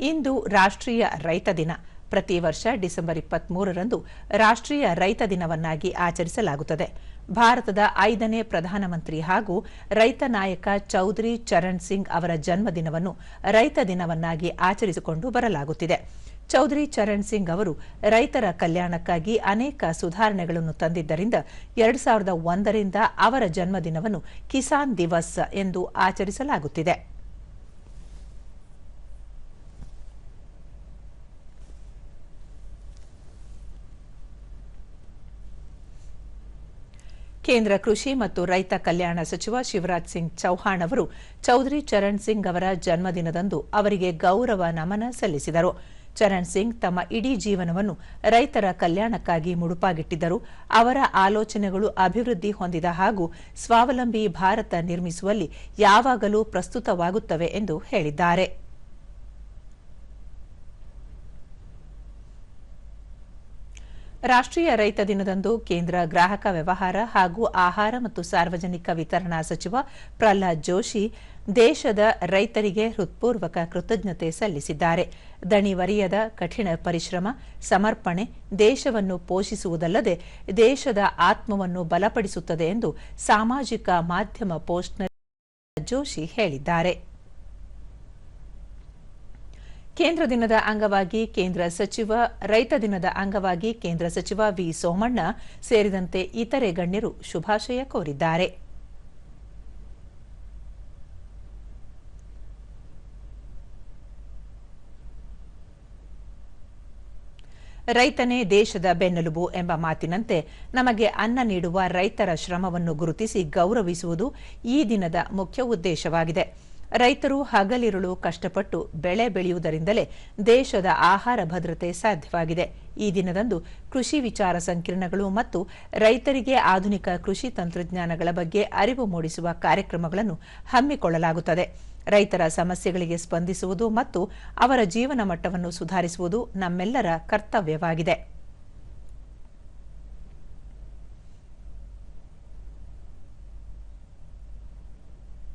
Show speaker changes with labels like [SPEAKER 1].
[SPEAKER 1] ಇಂದು ರಾಷ್ಟ್ರೀಯ ರೈತ ದಿನ. ಪ್ರತಿ ವರ್ಷ ಡಿಸೆಂಬರ್ ಇಪ್ಪತ್ಮೂರರಂದು ರಾಷ್ಟ್ರೀಯ ರೈತ ದಿನವನ್ನಾಗಿ ಆಚರಿಸಲಾಗುತ್ತದೆ. ಭಾರತದ ಐದನೇ ಪ್ರಧಾನಮಂತ್ರಿ ಹಾಗೂ ರೈತ ನಾಯಕ ಚೌಧರಿ ಚರಣ್ ಸಿಂಗ್ ಅವರ ಜನ್ಮದಿನವನ್ನು ರೈತ ದಿನವನ್ನಾಗಿ ಆಚರಿಸಿಕೊಂಡು ಬರಲಾಗುತ್ತಿದೆ. ಚೌಧರಿ ಚರಣ್ ಸಿಂಗ್ ಅವರು ರೈತರ ಕಲ್ಯಾಣಕ್ಕಾಗಿ ಅನೇಕ ಸುಧಾರಣೆಗಳನ್ನು ತಂದಿದ್ದರಿಂದ ಎರಡು ಸಾವಿರದ ಒಂದರಿಂದ ಅವರ ಜನ್ಮದಿನವನ್ನು ಕಿಸಾನ್ ದಿವಸ್ ಎಂದು ಆಚರಿಸಲಾಗುತ್ತಿದೆ. ಕೇಂದ್ರ ಕೃಷಿ ಮತ್ತು ರೈತ ಕಲ್ಯಾಣ ಸಚಿವ ಶಿವರಾಜ್ ಸಿಂಗ್ ಚೌಹಾಣ್ ಅವರು ಚೌಧರಿ ಚರಣ್ ಸಿಂಗ್ ಅವರ ಜನ್ಮದಿನದಂದು ಅವರಿಗೆ ಗೌರವ ನಮನ ಸಲ್ಲಿಸಿದರು. ಚರಣ್ ಸಿಂಗ್ ತಮ್ಮ ಇಡೀ ಜೀವನವನ್ನು ರೈತರ ಕಲ್ಯಾಣಕ್ಕಾಗಿ ಮುಡುಪಾಗಿಟ್ಟಿದ್ದರು. ಅವರ ಆಲೋಚನೆಗಳು ಅಭಿವೃದ್ಧಿ ಹೊಂದಿದ ಹಾಗೂ ಸ್ವಾವಲಂಬಿ ಭಾರತ ನಿರ್ಮಿಸುವಲ್ಲಿ ಯಾವಾಗಲೂ ಪ್ರಸ್ತುತವಾಗುತ್ತವೆ ಎಂದು ಹೇಳಿದ್ದಾರೆ. ರಾಷ್ಟ್ರೀಯ ರೈತ ದಿನದಂದು ಕೇಂದ್ರ ಗ್ರಾಹಕ ವ್ಯವಹಾರ ಹಾಗೂ ಆಹಾರ ಮತ್ತು ಸಾರ್ವಜನಿಕ ವಿತರಣಾ ಸಚಿವ ಪ್ರಹ್ಲಾದ್ ಜೋಶಿ ದೇಶದ ರೈತರಿಗೆ ಹೃತ್ಪೂರ್ವಕ ಕೃತಜ್ಞತೆ ಸಲ್ಲಿಸಿದ್ದಾರೆ. ದಣಿವರಿಯದ ಕಠಿಣ ಪರಿಶ್ರಮ, ಸಮರ್ಪಣೆ ದೇಶವನ್ನು ಪೋಷಿಸುವುದಲ್ಲದೆ ದೇಶದ ಆತ್ಮವನ್ನು ಬಲಪಡಿಸುತ್ತದೆ ಎಂದು ಸಾಮಾಜಿಕ ಮಾಧ್ಯಮ ಪೋಸ್ಟ್ನಲ್ಲಿ ಜೋಶಿ ಹೇಳಿದ್ದಾರೆ. ಕೇಂದ್ರ ದಿನದ ಅಂಗವಾಗಿ ಕೇಂದ್ರ ಸಚಿವ, ರೈತ ದಿನದ ಅಂಗವಾಗಿ ಕೇಂದ್ರ ಸಚಿವ ವಿ ಸೋಮಣ್ಣ ಸೇರಿದಂತೆ ಇತರೆ ಗಣ್ಯರು ಶುಭಾಶಯ ಕೋರಿದ್ದಾರೆ. ರೈತನೇ ದೇಶದ ಬೆನ್ನೆಲುಬು ಎಂಬ ಮಾತಿನಂತೆ ನಮಗೆ ಅನ್ನ ನೀಡುವ ರೈತರ ಶ್ರಮವನ್ನು ಗುರುತಿಸಿ ಗೌರವಿಸುವುದು ಈ ದಿನದ ಮುಖ್ಯ ಉದ್ದೇಶವಾಗಿದೆ. ರೈತರು ಹಗಲಿರುಳು ಕಷ್ಟಪಟ್ಟು ಬೆಳೆ ಬೆಳೆಯುವುದರಿಂದಲೇ ದೇಶದ ಆಹಾರ ಭದ್ರತೆ ಸಾಧ್ಯವಾಗಿದೆ. ಈ ದಿನದಂದು ಕೃಷಿ ವಿಚಾರ ಸಂಕಿರಣಗಳು ಮತ್ತು ರೈತರಿಗೆ ಆಧುನಿಕ ಕೃಷಿ ತಂತ್ರಜ್ಞಾನಗಳ ಬಗ್ಗೆ ಅರಿವು ಮೂಡಿಸುವ ಕಾರ್ಯಕ್ರಮಗಳನ್ನು ಹಮ್ಮಿಕೊಳ್ಳಲಾಗುತ್ತದೆ. ರೈತರ ಸಮಸ್ಯೆಗಳಿಗೆ ಸ್ಪಂದಿಸುವುದು ಮತ್ತು ಅವರ ಜೀವನ ಮಟ್ಟವನ್ನು ಸುಧಾರಿಸುವುದು ನಮ್ಮೆಲ್ಲರ ಕರ್ತವ್ಯವಾಗಿದೆ.